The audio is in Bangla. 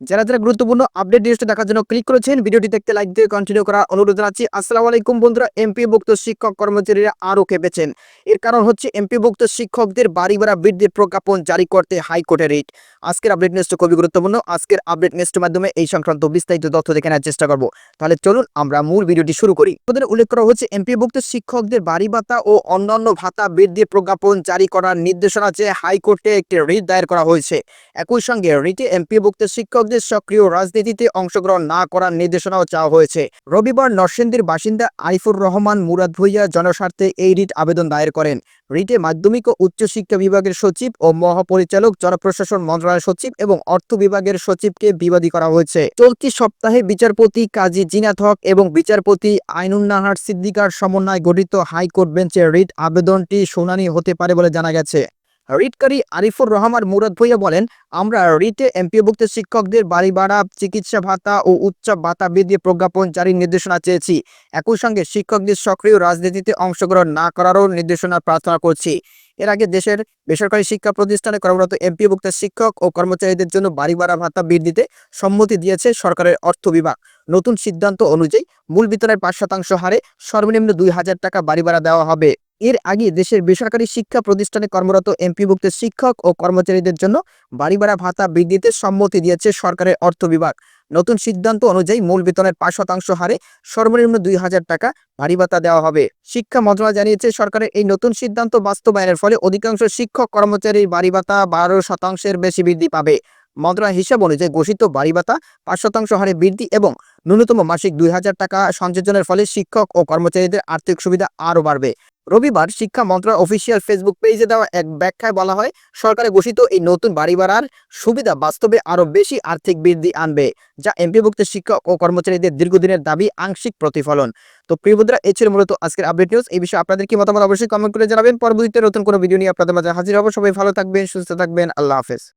যারা যারা গুরুত্বপূর্ণ আপডেট নিউজটা দেখার জন্য ক্লিক করেছেন, ভিডিওটি দেখতে লাইক দিয়ে কন্টিনিউ করা অনুরোধ জানাচ্ছি। আসসালামু আলাইকুম বন্ধুরা এমপিভুক্ত শিক্ষক কর্মচারীরা আরও খেপেছেন। এর কারণ হচ্ছে এমপিভুক্ত শিক্ষকদের বাড়ি ভাড়া বৃদ্ধির প্রজ্ঞাপন জারি করতে হাইকোর্টের রিট। আজকের আপডেট নিউজটা খুবই গুরুত্বপূর্ণ। আজকের আপডেট নিউজের মাধ্যমে এই সংক্রান্ত বিস্তারিত তথ্য দেখে নেওয়ার চেষ্টা করব। তাহলে চলুন আমরা মূল ভিডিওটি শুরু করি। ওদের উল্লেখ করা হচ্ছে এমপিভুক্ত শিক্ষকদের বাড়ি ভাতা ও অন্যান্য ভাতা বৃদ্ধির প্রজ্ঞাপন জারি করার নির্দেশনা চেয়ে হাইকোর্টে একটি রিট দায়ের করা হয়েছে। একই সঙ্গে রিটে এমপিভুক্ত শিক্ষকদের সক্রিয় রাজনীতিতে অংশগ্রহণ না করার নির্দেশনাও চাওয়া হয়েছে। রবিবার নরসিংদীর বাসিন্দা আরিফুর রহমান, মুরাদ ভুইয়া জনস্বার্থে এই রিট আবেদন দায়ের করেন। রিটে মাধ্যমিক ও উচ্চ শিক্ষা বিভাগের সচিব ও মহাপরিচালক, জনপ্রশাসন মন্ত্রণালয়ের সচিব এবং অর্থ বিভাগের সচিবকে বিবাদী করা হয়েছে। চলতি সপ্তাহে বিচারপতি কাজী জিনাত হক এবং বিচারপতি আইনুন্নাহার সিদ্দিকার সমন্বয়ে গঠিত হাইকোর্ট বেঞ্চে রিট আবেদনটি শুনানি হতে পারে বলে জানা গেছে। রিটকারী আরিফুর রহমান মুরাদ ভুইয়া বলেন, আমরা রিটে এমপিভুক্ত শিক্ষকদের বাড়ি ভাড়া, চিকিৎসা ভাতা ও উচ্চ ভাতা বৃদ্ধি প্রজ্ঞাপন জারির নির্দেশনা চেয়েছি। একই সঙ্গে শিক্ষকদের সক্রিয় রাজনীতিতে অংশগ্রহণ না করারও নির্দেশনা প্রার্থনা করছি। এর আগে দেশের বেসরকারি শিক্ষা প্রতিষ্ঠানে কর্মরত এমপিভুক্ত শিক্ষক ও কর্মচারীদের জন্য বাড়ি ভাড়া ভাতা বৃদ্ধিতে সম্মতি দিয়েছে সরকারের অর্থ বিভাগ। নতুন সিদ্ধান্ত অনুযায়ী মূল বেতনের পাঁচ শতাংশ হারে সর্বনিম্ন দুই হাজার টাকা বাড়ি ভাড়া দেওয়া হবে। এর আগে দেশের বেসরকারি শিক্ষা প্রতিষ্ঠানে কর্মরত এমপিভুক্ত শিক্ষক ও কর্মচারীদের জন্য বাড়ি ভাড়া ভাতা বৃদ্ধিতে সম্মতি দিয়েছে সরকারের অর্থ বিভাগ। নতুন সিদ্ধান্ত অনুযায়ী মূল বেতনের পাঁচ শতাংশ হারে সর্বনিম্ন দুই হাজার টাকা বাড়ি ভাতা দেওয়া হবে। শিক্ষা মন্ত্রণালয় জানিয়েছে, সরকারের এই নতুন সিদ্ধান্ত বাস্তবায়নের ফলে অধিকাংশ শিক্ষক কর্মচারীর বাড়ি ভাতা বারো শতাংশের বেশি বৃদ্ধি পাবে। মন্ত্রণালয় হিসাব অনুযায়ী ঘোষিত বাড়ি ভাতা পাঁচ শতাংশ হারে বৃদ্ধি এবং ন্যূনতম মাসিক দুই হাজার টাকা সংযোজনের ফলে শিক্ষক ও কর্মচারীদের আর্থিক সুবিধা আরও বাড়বে। রবিবার শিক্ষা মন্ত্রণালয় অফিসিয়াল ফেসবুক পেজে দেওয়া এক ব্যাখ্যায় বলা হয়, সরকারে ঘোষিত এই নতুন বাড়ি ভাড়ার সুবিধা বাস্তবে আরও বেশি আর্থিক বৃদ্ধি আনবে, যা এমপিভুক্ত শিক্ষক ও কর্মচারীদের দীর্ঘদিনের দাবি আংশিক প্রতিফলন। তো প্রিয় বন্ধুরা, এই ছিল মূলত আজকের আপডেট নিউজ এই বিষয়ে আপনাদের কি মতামত অবশ্যই কমেন্ট করে জানাবেন। পরবর্তীতে নতুন কোনো ভিডিও নিয়ে আপনাদের মাঝে হাজির হব। সবাই ভালো থাকবেন, সুস্থ থাকবেন। আল্লাহ হাফেজ।